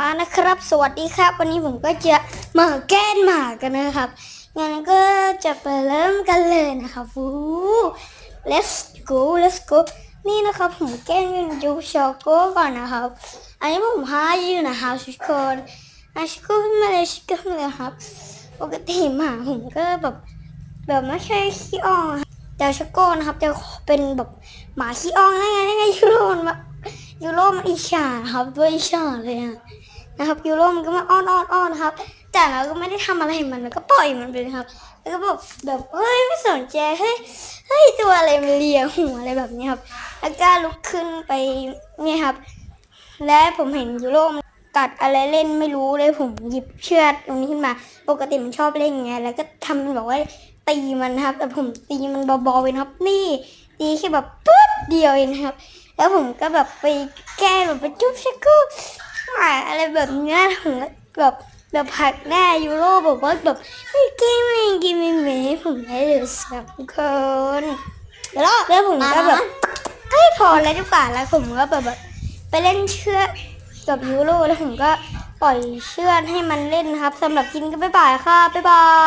มานะครับ สวัสดีครับ วันนี้ผมก็จะมาแกล้งหมากันนะครับงั้นก็จะไปเริ่มกันเลยนะครับฟู let's go let's go นี่นะครับผมแกล้งยูนจูชอโก้ก่อนนะครับ อันนี้ผมพาอยู่นะครับทุกคนอาชิโก้มาเลยชิโก้ขึ้นมาเลยครับ ปกติหมาผมก็แบบแบบไม่ใช่ขี้อ้อนแต่ชิโก้นะครับจะเป็นแบบหมาขี้อ้อนได้ไงได้ไงยูโรนแบบ รมันอิจฉาครับด้วยอิจฉาเลยอะนะครับยูโรมันก็มาอ้อนอ้อนอ้อนครับ แต่เราก็ไม่ได้ทำอะไรมันเราก็ปล่อยมันไปครับ แล้วก็แบบแบบเฮ้ยไม่สนใจเฮ้ยเฮ้ยตัวอะไรมันเลียหัวอะไรแบบนี้ครับ แล้วก็ลุกขึ้นไปเนี่ยครับ และผมเห็นยูโรมันกัดอะไรเล่นไม่รู้เลยผมหยิบเชือกตรงนี้ขึ้นมา ปกติมันชอบเล่นไงแล้วก็ทำเป็นบอกว่าตีมันครับ แต่ผมตีมันเบาๆเองครับ นี่ตีแค่แบบปึ๊ เดียวเองครับ แล้วผมก็แบบไปแก้แบบไปจุ๊บชักกูหมาอะไรแบบเนี้ยผมก็แบบแบบผักหน้ายูโรบอกว่าแบบไม่กินไม่กินไม่เหม็นให้ผมได้เลยสักคนแล้วแล้วผมก็แบบเฮ้ยพอแล้วดีกว่าแล้วผมก็แบบแบบไปเล่นเชือกกับยูโรแล้วผมก็ปล่อยเชือกให้มันเล่นครับสำหรับกินก็บ๊ายบายค่ะบ๊ายบาย